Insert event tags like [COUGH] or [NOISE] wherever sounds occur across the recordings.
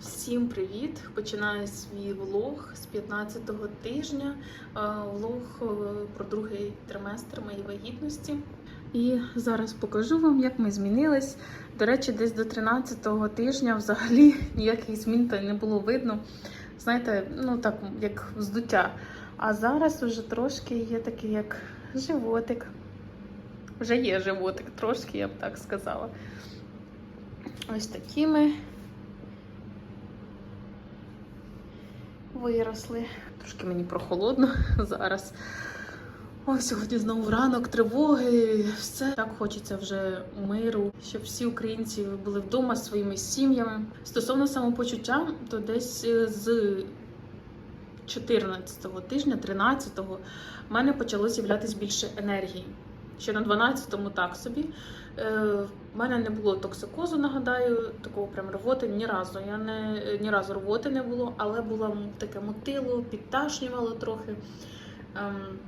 Всім привіт! Починаю свій влог з 15-го тижня. е, Влог е, про другий триместр моєї вагітності. І зараз покажу вам, як ми змінились. До речі, десь до 13-го тижня взагалі [LAUGHS] ніяких змін та не було видно. Знаєте, ну так, як здуття. А зараз вже трошки є такий, як животик. Вже є животик, трошки, я б так сказала. Ось такі ми виросли. Трошки мені прохолодно [LAUGHS] зараз. Ой, сьогодні знову ранок, тривоги, все так хочеться вже миру, щоб всі українці були вдома зі своїми сім'ями. Стосовно самопочуття, то десь е, з 14-го тижня, 13-го, в мене почало з'являтися більше енергії. Ще на 12-му так собі. Е, в мене не було токсикозу, нагадаю, такого прям рвоти ні разу. Я не ні разу рвоти не було, але було таке мотило, підташнювало трохи. Ем,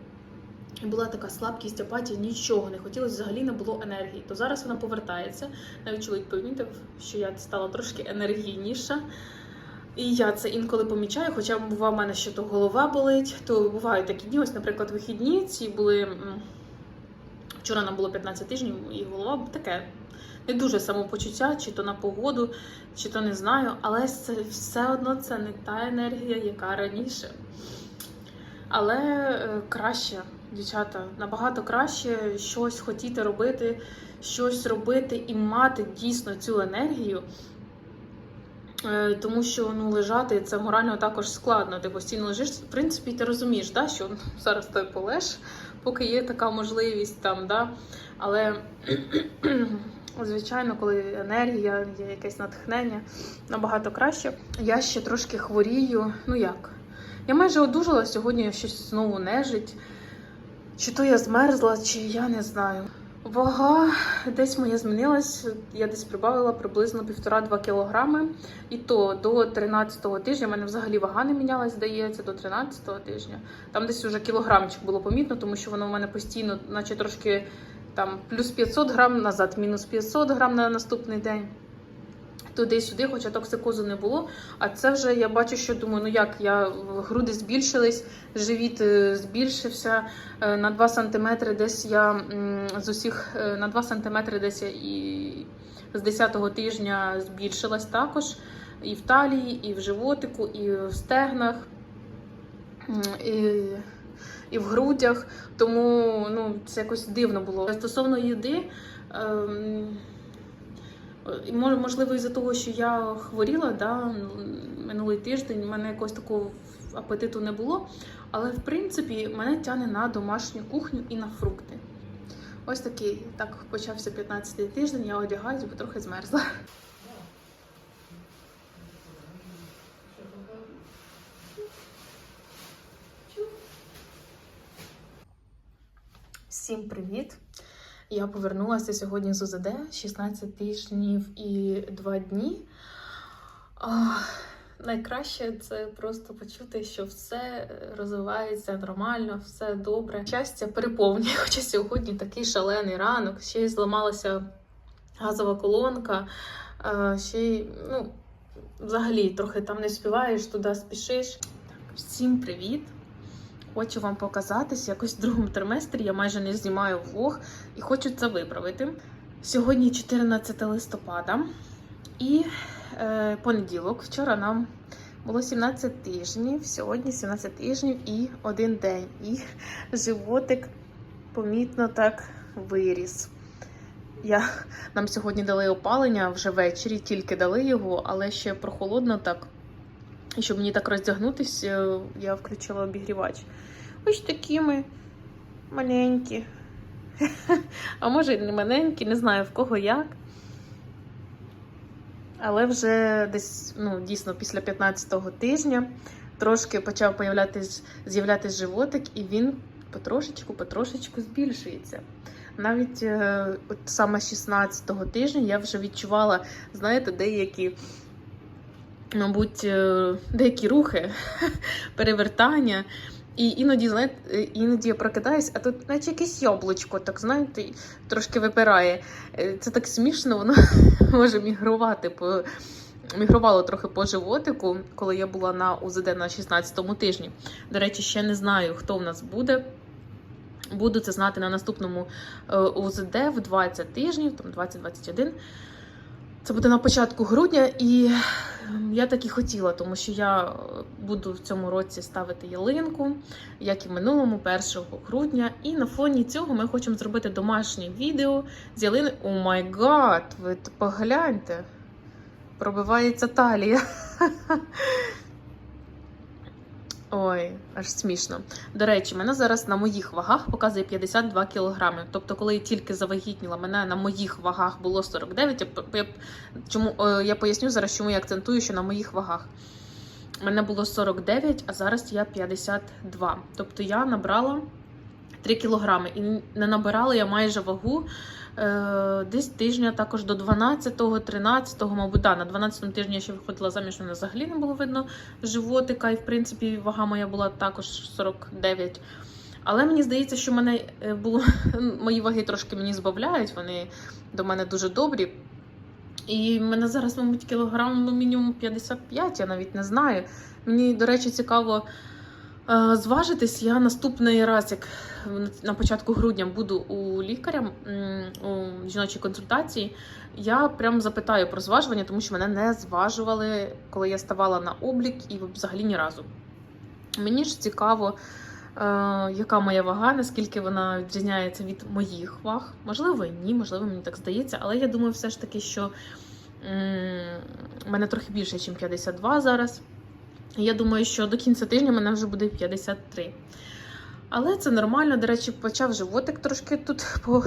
і була така слабкість, апатія, нічого не хотілося, взагалі не було енергії. То зараз вона повертається. Навіть чоловік помітив, що я стала трошки енергійніша. І я це інколи помічаю, хоча буває в мене ще то голова болить, то бувають такі дні. Ось, наприклад, вихідні ці були. Вчора нам було 15 тижнів, і голова таке не дуже самопочуття, чи то на погоду, чи то не знаю, але це все одно це не та енергія, яка раніше. Але е, краще, дівчата, набагато краще щось хотіти робити, щось робити і мати дійсно цю енергію. Е, Тому що ну, лежати це морально також складно. Ти постійно лежиш. В принципі, ти розумієш, да, що зараз ти полеж, поки є така можливість там, да. Але [CLEARS THROAT] звичайно, коли енергія, є якесь натхнення, набагато краще. Я ще трошки хворію. Ну як? Я майже одужала сьогодні щось знову нежить. Чи то я змерзла, чи я не знаю. Вага десь моя змінилась. Я десь прибавила приблизно 1,5-2 кілограми. І то до 13-го тижня в мене взагалі вага не мінялась, здається, до 13-го тижня. Там десь уже кілограмчик було помітно, тому що воно в мене постійно, наче трошки там плюс 500 грам назад, мінус 500 грам на наступний день. Туди-сюди, хоча токсикозу не було. А це вже я бачу, що думаю, ну як я груди збільшились, живіт е, збільшився е, на 2 см десь я з усіх е, на 2 см десь я і з 10-го тижня збільшилась також. І в талії, і в животику, і в стегнах, і, і в грудях. Тому ну, це якось дивно було. Стосовно їди. ем, можливо, із-за того, що я хворіла да, минулий тиждень, у мене якогось такого апетиту не було. Але в принципі мене тягне на домашню кухню і на фрукти. Ось такий так почався 15-й тиждень, я одягаюсь, бо трохи змерзла. Всім привіт! Я повернулася сьогодні з УЗД 16 тижнів і 2 дні. А, найкраще це просто почути, що все розвивається нормально, все добре. Щастя переповнює, [LAUGHS] хоча сьогодні такий шалений ранок, ще й зламалася газова колонка, ще й, ну, взагалі трохи там не співаєш, туди спішиш. Так, всім привіт! Хочу вам показатись якось в другому триместрі. Я майже не знімаю влог і хочу це виправити. Сьогодні 14 листопада і е, понеділок. Вчора нам було 17 тижнів, сьогодні 17 тижнів і один день. І животик помітно так виріс. Я, нам сьогодні дали опалення вже ввечері, тільки дали його, але ще прохолодно так. І щоб мені так роздягнутися, я включила обігрівач. Ось такі ми маленькі. [LAUGHS] А може, і не маленькі, не знаю в кого як. Але вже десь, ну, дійсно, після 15-го тижня трошки почав з'являтись животик, і він потрошечку, потрошечку збільшується. Навіть е, от саме 16-го тижня я вже відчувала, знаєте, деякі мабуть, е, деякі рухи, [LAUGHS] перевертання. І іноді, знаєте, іноді я прокидаюсь, а тут наче якесь яблучко, так знаєте, трошки випирає. Е, Це так смішно, воно [LAUGHS] може мігрувати по, мігрувало трохи по животику, коли я була на УЗД на 16-му тижні. До речі, ще не знаю, хто в нас буде. Буду це знати на наступному е, УЗД в 20 тижнів, там 20-21. Це буде на початку грудня, і ем, я так і хотіла, тому що я е, буду в цьому році ставити ялинку, як і минулому, 1 грудня. І на фоні цього ми хочемо зробити домашнє відео з ялини. О май гад! Ви погляньте! Пробивається талія. [LAUGHS] Ой, аж смішно. До речі, мене зараз на моїх вагах показує 52 кілограми. Тобто, коли я тільки завагітніла, мене на моїх вагах було 49. Я, чому, е, я поясню зараз, чому я акцентую, що на моїх вагах. Мене було 49, а зараз я 52. Тобто я набрала 3 кілограми. І не набирала я майже вагу десь тижня також до 12-го, 13-го, мабуть, да, на 12-му тижні я ще виходила заміж, мене взагалі не було видно животика, і в принципі вага моя була також 49. Але мені здається, що мене е, було [LAUGHS] мої ваги трошки мені збавляють, вони до мене дуже добрі. І в мене зараз, мабуть, кілограм ну, мінімум 55, я навіть не знаю. Мені, до речі, цікаво е, зважитись. Я наступний раз, як на початку грудня буду у лікаря у жіночій консультації, я прям запитаю про зважування, тому що мене не зважували, коли я ставала на облік і взагалі ні разу. Мені ж цікаво, е, яка моя вага, наскільки вона відрізняється від моїх ваг. Можливо, ні, можливо, мені так здається, але я думаю, все ж таки, що мене трохи більше, ніж 52 зараз. Я думаю, що до кінця тижня мене вже буде 53. Але це нормально. До речі, почав животик трошки тут по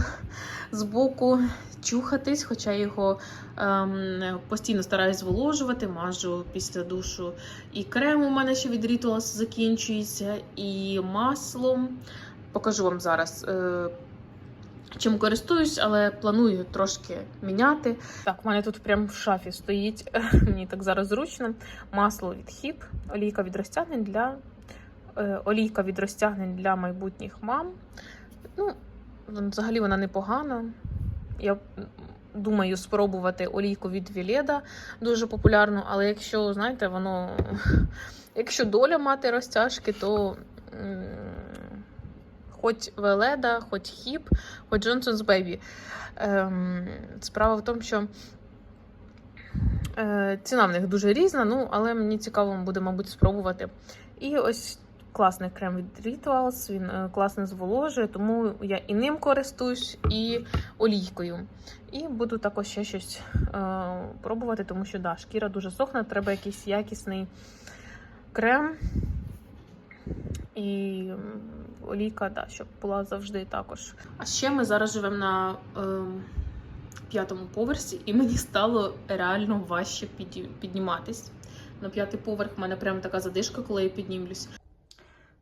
збоку чухатись, хоча його ем, постійно стараюсь зволожувати, мажу після душу. І крем у мене ще від Rituals закінчується, і маслом. Покажу вам зараз. Е, Чим користуюсь, але планую трошки міняти. Так, у мене тут прямо в шафі стоїть. [LAUGHS] Мені так зараз зручно. Масло від хіп, олійка від розтягнень для е, олійка від розтягнень для майбутніх мам. Ну, взагалі вона непогана. Я думаю спробувати олійку від Віледа, дуже популярну, але якщо, знаєте, воно. [LAUGHS] Якщо доля мати розтяжки, то. Хоч Веледа, хоч Хіп, хоч Baby. Ем, справа в тому, що е, ціна в них дуже різна, ну, але мені цікаво буде, мабуть, спробувати. І ось класний крем від Rituals, він е, класно зволожує, тому я і ним користуюсь, і олійкою. І буду також ще щось е, пробувати, тому що да, шкіра дуже сохне, треба якийсь якісний крем. І олійка, да, щоб була завжди також. А ще ми зараз живемо на ем, п'ятому поверсі, і мені стало реально важче піді- підніматись. На п'ятий поверх в мене прям така задишка, коли я піднімлюсь.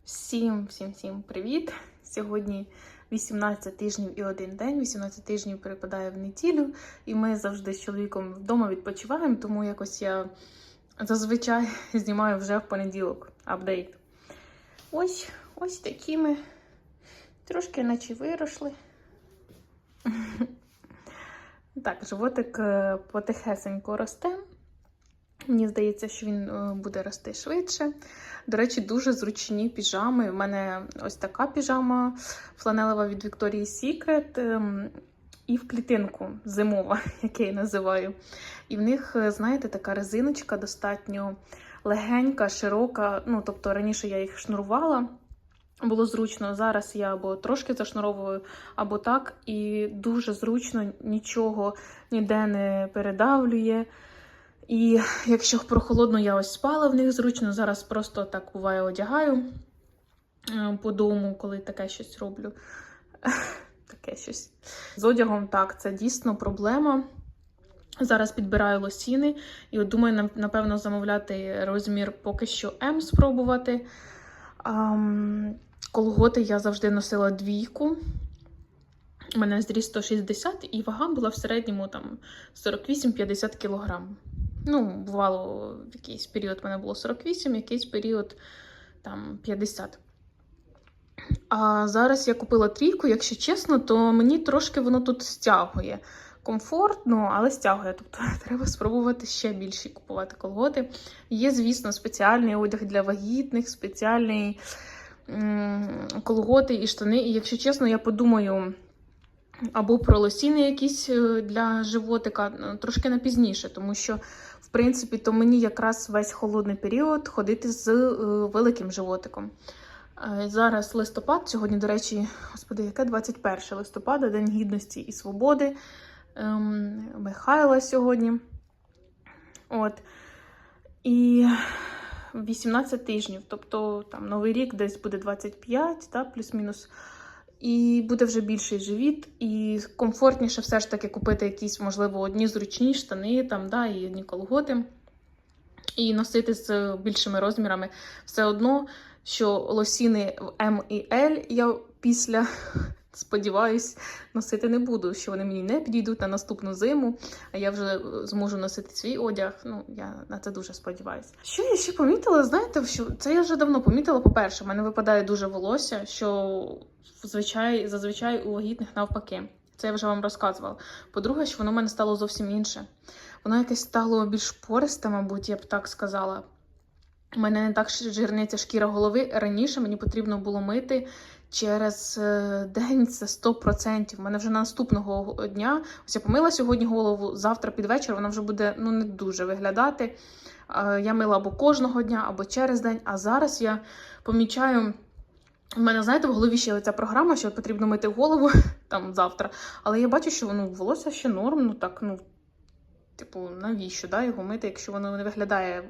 Всім, всім, всім привіт! Сьогодні 18 тижнів і один день. 18 тижнів припадає в неділю, і ми завжди з чоловіком вдома відпочиваємо, тому якось я зазвичай [LAUGHS] знімаю вже в понеділок апдейт. Ось, ось такі ми. Трошки наче виросли. [LAUGHS] Так, животик е, потихесенько росте. Мені здається, що він е, буде рости швидше. До речі, дуже зручні піжами. У мене ось така піжама фланелева від Victoria's Secret ем, і в клітинку зимова, [LAUGHS] як я її називаю. І в них, е, знаєте, така резиночка достатньо легенька, широка. Ну, тобто раніше я їх шнурувала. Було зручно. Зараз я або трошки зашнуровую, або так. І дуже зручно, нічого ніде не передавлює. І якщо прохолодно, я ось спала в них зручно. Зараз просто так буває одягаю е, по дому, коли таке щось роблю. [LAUGHS] Таке щось. З одягом так, це дійсно проблема. Зараз підбираю лосіни і от думаю, напевно, замовляти розмір поки що М спробувати. Ам, колготи я завжди носила двійку. У мене зріс 160 і вага була в середньому там 48-50 кг. Ну, бувало, в якийсь період в мене було 48, якийсь період там 50. А зараз я купила трійку, якщо чесно, то мені трошки воно тут стягує. комфортно, але стягує. Тобто [LAUGHS] треба спробувати ще більші купувати колготи. Є, звісно, спеціальний одяг для вагітних, спеціальний колготи і штани. І якщо чесно, я подумаю. Або про лосіни якісь е, для животика е, трошки на пізніше, тому що, в принципі, то мені якраз весь холодний період ходити з е, великим животиком. Зараз листопад, сьогодні, до речі, господи, яке 21 листопада, День Гідності і Свободи. Ем, Михайла сьогодні. От. І 18 тижнів, тобто там Новий рік десь буде 25, та, плюс-мінус. І буде вже більший живіт, і комфортніше все ж таки купити якісь, можливо, одні зручні штани там, да, і одні колготи, і носити з більшими розмірами. Все одно, що лосіни в М і L я після, сподіваюсь, носити не буду, що вони мені не підійдуть на наступну зиму, а я вже е, зможу носити свій одяг. Ну, я на це дуже сподіваюся. Що я ще помітила, знаєте, що це я вже давно помітила. По-перше, в мене випадає дуже волосся, що зазвичай, зазвичай у вагітних навпаки. Це я вже вам розказувала. По-друге, що воно в мене стало зовсім інше. Воно якесь стало більш пористе, мабуть, я б так сказала. У мене не так жирниться шкіра голови. Раніше мені потрібно було мити через е, день це 100%. У мене вже наступного дня. Ось я помила сьогодні голову, завтра під вечір вона вже буде ну, не дуже виглядати. Е, Я мила або кожного дня, або через день. А зараз я помічаю. У мене, знаєте, в голові ще оця програма, що потрібно мити голову [LAUGHS] там завтра. Але я бачу, що воно волосся ще норм, ну так, ну, типу, навіщо да, його мити, якщо воно не виглядає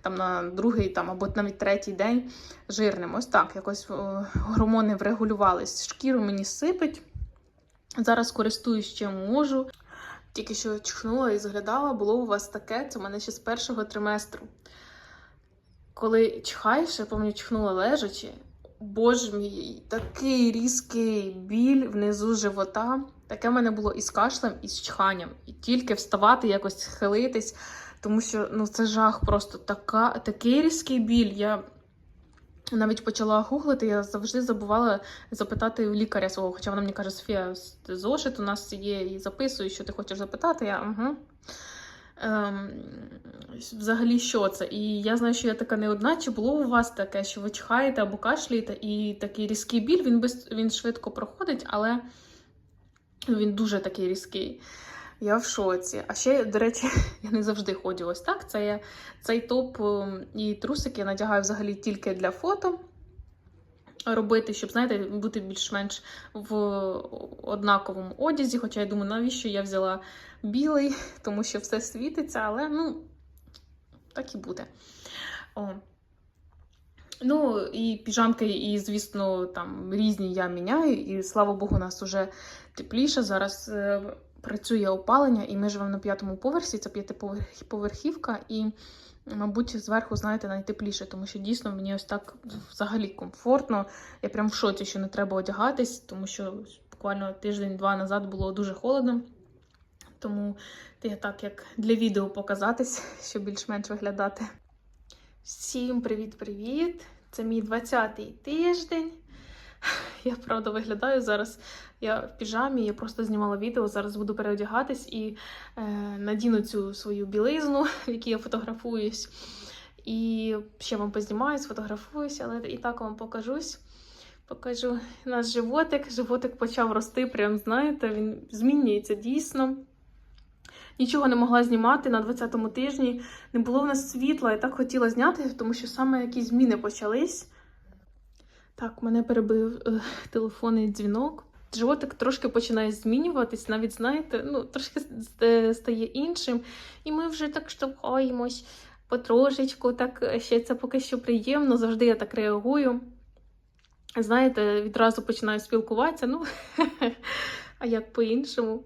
там на другий там, або навіть третій день жирним. Ось так, якось е, гормони врегулювались. Шкіру мені сипить. Зараз користуюсь чим можу. Тільки що чхнула і зглядала, було у вас таке, це в мене ще з першого триместру. Коли чхаєш, я пам'ятаю, чхнула лежачи. Боже мій, такий різкий біль внизу живота. Таке в мене було і з кашлем, і з чханням. І тільки вставати, якось хилитись, тому що ну, це жах просто така, такий різкий біль. Я навіть почала гуглити, я завжди забувала запитати у лікаря свого, хоча вона мені каже, Софія, зошит у нас є і записуй, що ти хочеш запитати. Я угу. Ем, взагалі, що це? І я знаю, що я така не одна. Чи було у вас таке, що ви чхаєте або кашляєте, і такий різкий біль, він, без, він швидко проходить, але він дуже такий різкий. Я в шоці. А ще, до речі, [LAUGHS] я не завжди ходжу ось так. Це я, цей топ ем, і трусики я надягаю взагалі тільки для фото. Робити, щоб, знаєте, бути більш-менш в однаковому одязі. Хоча я думаю, навіщо я взяла білий, [LAUGHS] тому що все світиться, але ну, так і буде. О. Ну, і піжамки, і, звісно, там різні я міняю, і слава Богу, у нас уже тепліше. Зараз е, працює опалення, і ми живемо на п'ятому поверсі, це п'ятиповерхівка, і, мабуть, зверху, знаєте, найтепліше, тому що дійсно мені ось так взагалі комфортно. Я прям в шоці, що не треба одягатись, тому що буквально тиждень-два назад було дуже холодно. Тому я так як для відео показатись, [LAUGHS] щоб більш-менш виглядати. Всім привіт-привіт! Це мій 20-й тиждень. Я правда виглядаю зараз. Я в піжамі, я просто знімала відео. Зараз буду переодягатись і е, надіну цю свою білизну, в якій я фотографуюсь. І ще вам познімаю, сфотографуюсь, але і так вам покажусь. Покажу наш животик. Животик почав рости, прям знаєте, він змінюється дійсно. Нічого не могла знімати на 20-му тижні. Не було в нас світла, я так хотіла зняти, тому що саме якісь зміни почались. Так, мене перебив е, [LAUGHS] телефонний дзвінок. Животик трошки починає змінюватись, навіть знаєте, ну трошки стає іншим. І ми вже так штовхаємось потрошечку. Так ще це поки що приємно. Завжди я так реагую. Знаєте, відразу починаю спілкуватися. Ну, [LAUGHS] а як по-іншому.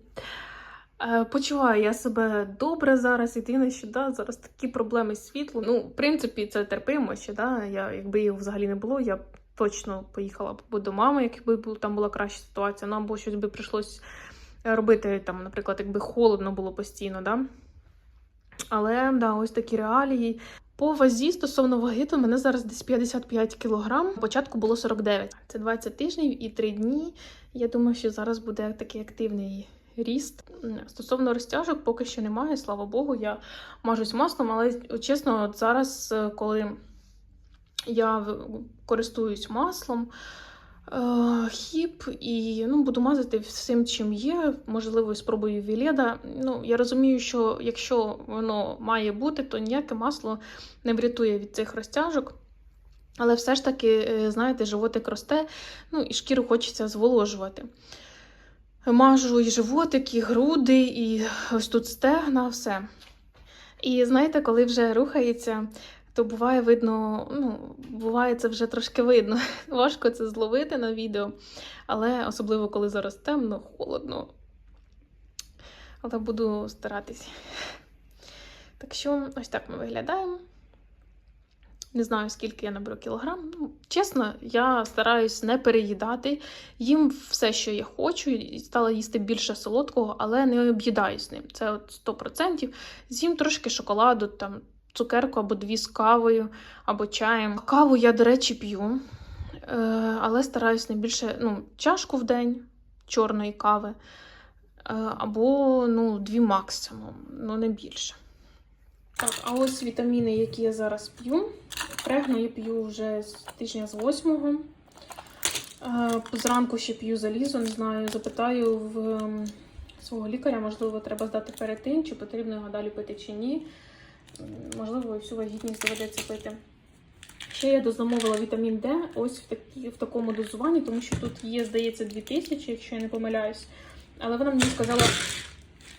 Е, Почуваю я себе добре зараз. Єдине, що да, зараз такі проблеми з світлом. Ну, в принципі, це терпимо ще. Да? Я, якби його взагалі не було, я б точно поїхала б до мами, якби там була краща ситуація. Нам або щось би прийшлось робити, там, наприклад, якби холодно було постійно. Да? Але да, ось такі реалії. По вазі стосовно ваги, то мене зараз десь 55 кг. Початку було 49. Це 20 тижнів і 3 дні. Я думаю, що зараз буде такий активний ріст. Стосовно розтяжок, поки що немає, слава Богу, я мажусь маслом, але чесно, от зараз, е, коли я користуюсь маслом, е, хіп і ну, буду мазати всім, чим є. Можливо, спробую Віледа. Ну, я розумію, що якщо воно має бути, то ніяке масло не врятує від цих розтяжок. Але все ж таки, е, знаєте, животик росте, ну і шкіру хочеться зволожувати. Мажу і животик, і груди, і ось тут стегна, все. І знаєте, коли вже рухається, то буває видно, ну, буває це вже трошки видно. [LAUGHS] Важко це зловити на відео, але особливо коли зараз темно, холодно. Але буду старатись. Так що, ось так ми виглядаємо. Не знаю, скільки я наберу кілограм. Ну, чесно, я стараюсь не переїдати. Їм все, що я хочу, і стала їсти більше солодкого, але не об'їдаюсь ним. Це от 100%. З'їм трошки шоколаду, там, цукерку або дві з кавою, або чаєм. Каву я, до речі, п'ю, е, але стараюсь не більше ну, чашку в день чорної кави, е, або ну, дві максимум, ну не більше. Так, а ось вітаміни, які я зараз п'ю. Прегну я п'ю вже з тижня з восьмого. Е, Зранку ще п'ю залізо, не знаю, запитаю в ем, свого лікаря, можливо, треба здати перед тим, чи потрібно його далі пити чи ні. Можливо, і всю вагітність доведеться пити. Ще я дозамовила вітамін Д ось в, такі, в такому дозуванні, тому що тут є, здається, 2000, якщо я не помиляюсь. Але вона мені сказала,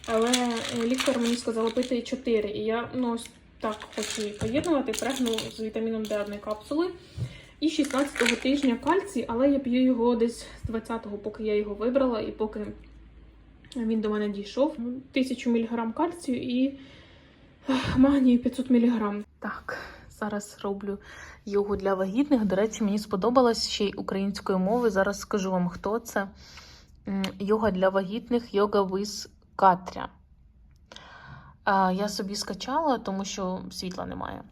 але е, лікар мені сказала пити 4. І я ну, ось так хочу її поєднувати, прегну з вітаміном Д одної капсули. І 16-го тижня кальцій, але я п'ю його десь з 20-го, поки я його вибрала, і поки він до мене дійшов. 1000 мг кальцію і магнію 500 мг. Так, зараз роблю йогу для вагітних. До речі, мені сподобалось ще й української мови. Зараз скажу вам, хто це. Йога для вагітних, йога виз Катря. Я собі скачала, тому що світла немає.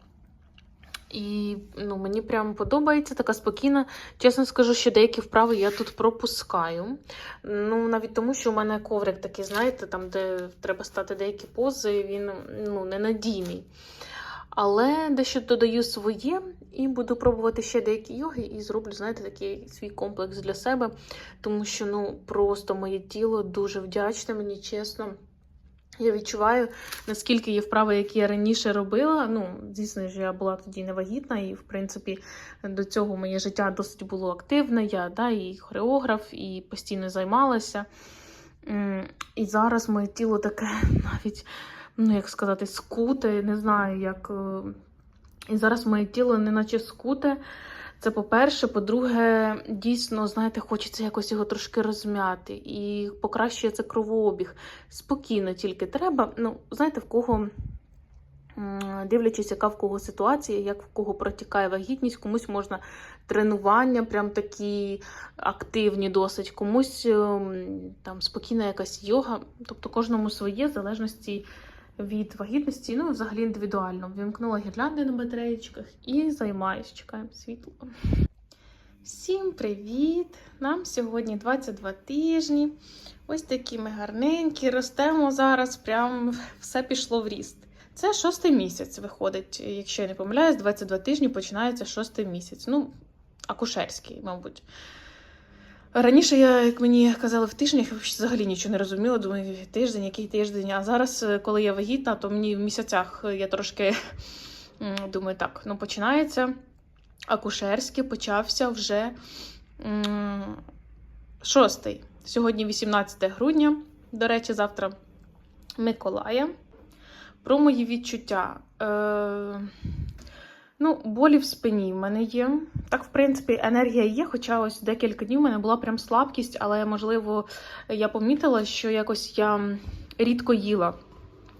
І ну, мені прям подобається така спокійна. Чесно скажу, що деякі вправи я тут пропускаю. Ну, навіть тому, що у мене коврик такий, знаєте, там, де треба стати деякі пози, він ну, ненадійний. Але дещо додаю своє і буду пробувати ще деякі йоги, і зроблю, знаєте, такий свій комплекс для себе. Тому що ну, просто моє тіло дуже вдячне мені, чесно. Я відчуваю, наскільки є вправи, які я раніше робила. Ну, звісно ж, я була тоді невагітна, і, в принципі, до цього моє життя досить було активне. Я да, і хореограф, і постійно займалася. І зараз моє тіло таке [LAUGHS] навіть, ну як сказати, скуте, не знаю, як. е, І зараз моє тіло неначе скуте. Це по-перше, по-друге, дійсно, знаєте, хочеться якось його трошки розм'яти і покращує це кровообіг. Спокійно тільки треба. Ну, знаєте, в кого, дивлячись, яка в кого ситуація, як в кого протікає вагітність, комусь можна тренування, прям такі активні досить, комусь ем, там спокійна якась йога. Тобто кожному своє, в залежності від вагітності, ну, взагалі індивідуально. Вімкнула гірлянди на батареєчках і займаюсь, чекаємо світло. Всім привіт! Нам сьогодні 22 тижні. Ось такі ми гарненькі, ростемо зараз, прям все пішло в ріст. Це шостий місяць виходить, якщо я не помиляюсь, 22 тижні починається шостий місяць. Ну, акушерський, мабуть. Раніше я, як мені казали в тижнях, я взагалі нічого не розуміла. Думаю, тиждень, який тиждень. А зараз, е, коли я вагітна, то мені в місяцях е, я трошки [LAUGHS] думаю, так, ну починається акушерський, почався вже шостий. Сьогодні 18 грудня. До речі, завтра Миколая. Про мої відчуття. Е, Ну, болі в спині в мене є. Так, в принципі, енергія є, хоча ось декілька днів в мене була прям слабкість, але, можливо, я помітила, що якось я рідко їла.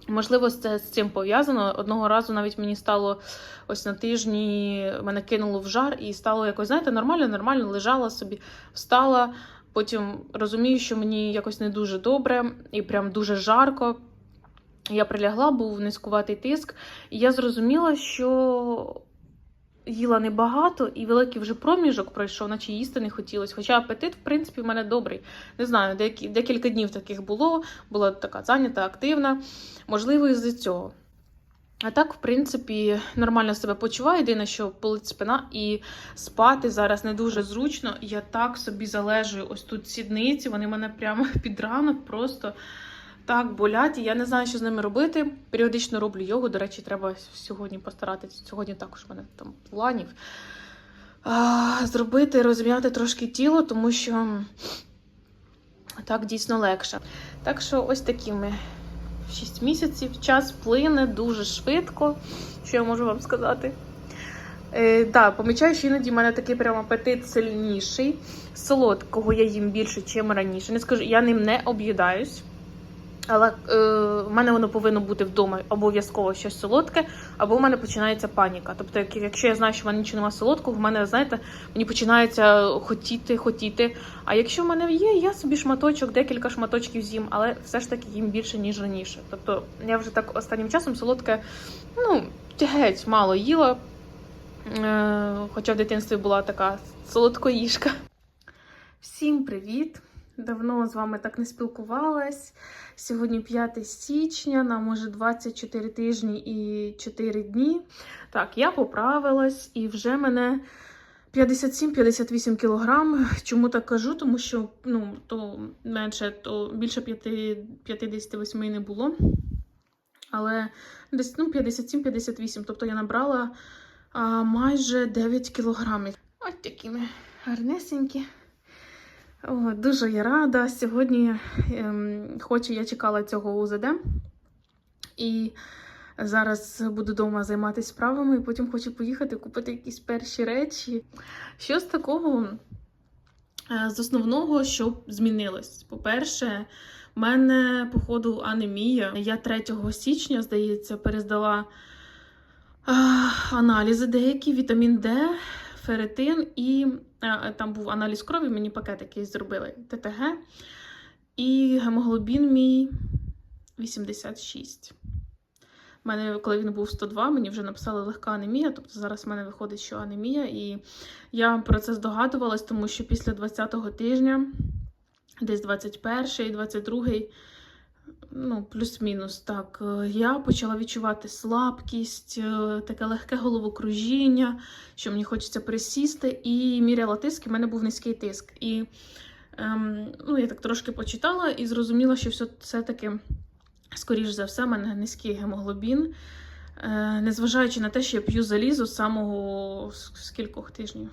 Можливо, це з цим пов'язано. Одного разу навіть мені стало ось на тижні, мене кинуло в жар і стало якось, знаєте, нормально, нормально, лежала собі, встала. Потім розумію, що мені якось не дуже добре і прям дуже жарко. Я прилягла, був низькуватий тиск, і я зрозуміла, що їла небагато, і великий вже проміжок пройшов, наче їсти не хотілося. Хоча апетит, в принципі, в мене добрий. Не знаю, декілька днів таких було, була така зайнята, активна. Можливо, із-за цього. А так, в принципі, нормально себе почуваю. Єдине, що болить спина і спати зараз не дуже зручно. Я так собі залежую ось тут сідниці, вони мене прямо [LAUGHS] під ранок просто так болять. І я не знаю, що з ними робити. Періодично роблю йогу. До речі, треба сьогодні постаратися. Сьогодні також в мене там планів. А, зробити, розм'яти трошки тіло, тому що так дійсно легше. Так що ось такі ми 6 місяців. Час плине дуже швидко. Що я можу вам сказати? Е, да, помічаю, що іноді в мене такий прям апетит сильніший. Солодкого я їм більше, ніж раніше. Не скажу, я ним не об'їдаюсь. Але е, в мене воно повинно бути вдома обов'язково щось солодке, або в мене починається паніка. Тобто, як, якщо я знаю, що в мене нічого немає солодкого, в мене, знаєте, мені починається хотіти, хотіти. А якщо в мене є, я собі шматочок, декілька шматочків з'їм, але все ж таки їм більше, ніж раніше. Тобто я вже так останнім часом солодке, ну, геть мало їла. Е, хоча в дитинстві була така солодкоїжка. Всім привіт! Давно з вами так не спілкувалась. Сьогодні 5 січня, нам уже 24 тижні і 4 дні. Так, я поправилась і вже мене 57-58 кілограм. Чому так кажу? Тому що ну, то менше, то більше 5, 58 не було. Але десь ну, 57-58. Тобто я набрала а, майже 9 кілограмів. Ось такі ми гарнесенькі. О, дуже я рада. Сьогодні, ем, хоч я чекала цього УЗД, і зараз буду вдома займатися справами, і потім хочу поїхати купити якісь перші речі. Що з такого, е, з основного, що змінилось? По-перше, в мене, походу, анемія. Я 3 січня, здається, перездала аналізи деякі, вітамін Д, ферритин і а, там був аналіз крові, мені пакет якийсь зробили ТТГ. І гемоглобін мій 86. У мене, коли він був 102, мені вже написали легка анемія, тобто зараз в мене виходить, що анемія. І я про це здогадувалась, тому що після 20-го тижня, десь 21-й, 22-й, ну, плюс-мінус, так, е, я почала відчувати слабкість, е, таке легке головокружіння, що мені хочеться присісти, і міряла тиск, і в мене був низький тиск. І ем, ну, я так трошки почитала і зрозуміла, що все- все-таки, скоріш за все, в мене низький гемоглобін. Е, незважаючи на те, що я п'ю залізо з самого з з кількох тижнів.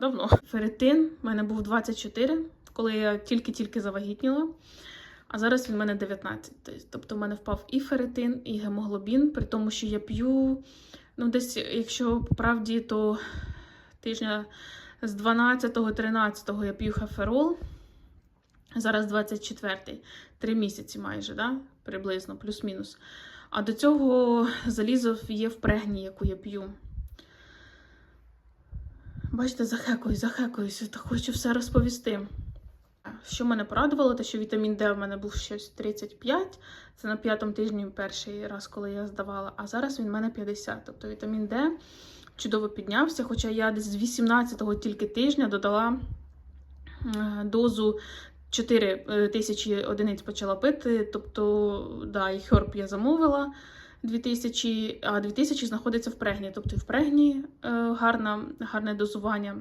Давно. Ферритин в мене був 24, коли я тільки-тільки завагітніла. А зараз він в мене 19. Тобто в мене впав і ферритин, і гемоглобін, при тому, що я п'ю, ну, десь, якщо по правді, то тижня з 12-13 я п'ю хаферол. Зараз 24-й, три місяці майже, да? приблизно, плюс-мінус. А до цього залізо є в прегні, яку я п'ю. Бачите, захекуюсь, захекуюсь, та хочу все розповісти. Що мене порадувало, те, що вітамін Д в мене був щось 35. Це на п'ятому тижні перший раз, коли я здавала, а зараз він в мене 50. Тобто вітамін Д чудово піднявся. Хоча я десь з 18-го тільки тижня додала е, дозу 4 тисячі одиниць почала пити. Тобто, да, і херб я замовила 2000, а 2000 знаходиться в прегні. Тобто в прегні е, гарна, гарне дозування.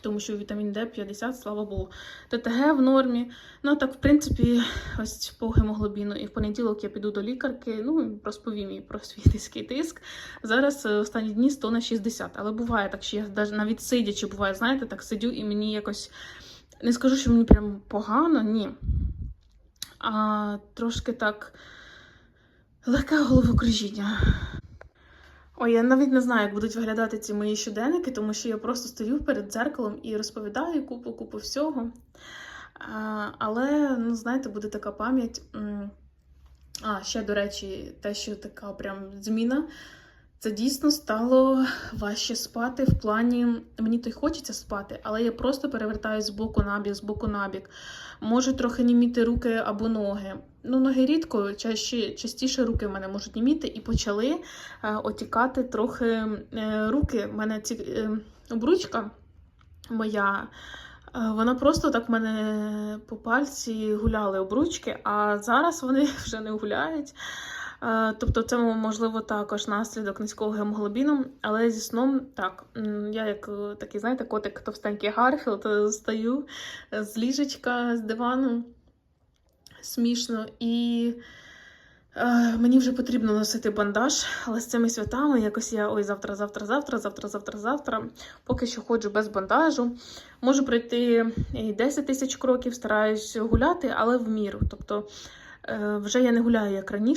Тому що вітамін Д 50, слава Богу. ТТГ в нормі. Ну, так, в принципі, ось по гемоглобіну. І в понеділок я піду до лікарки, ну, розповім їй про свій низький тиск. Зараз е, останні дні 100 на 60. Але буває так, що я навіть сидячи, буває, знаєте, так сидю і мені якось. Не скажу, що мені прям погано, ні. А трошки так легке головокружіння. Ой, я навіть не знаю, як будуть виглядати ці мої щоденники, тому що я просто стою перед дзеркалом і розповідаю купу-купу всього. Але, ну, знаєте, буде така пам'ять. А, ще, до речі, те, що така прям зміна. Це дійсно стало важче спати в плані мені то й хочеться спати, але я просто перевертаюсь з боку на бік, з боку на бік. Можу трохи німіти руки або ноги. Ну, ноги рідко, чаще, частіше руки в мене можуть німіти, і почали е, отікати трохи е, руки. У мене ці е, обручка моя. Вона просто так в мене по пальці гуляли обручки, а зараз вони [LAUGHS] вже не гуляють. Е, Тобто, це можливо також наслідок низького гемоглобіну, але зі сном так. Я як е, такий, знаєте, котик товстенький Гарфілд е, стою з ліжечка, з дивану. Смішно. І мені вже потрібно носити бандаж, але з цими святами якось я ой, завтра, завтра, завтра, завтра, завтра, завтра. Поки що ходжу без бандажу. Можу пройти і 10 тисяч кроків, стараюсь гуляти, але в міру. Тобто вже я не гуляю як раніше.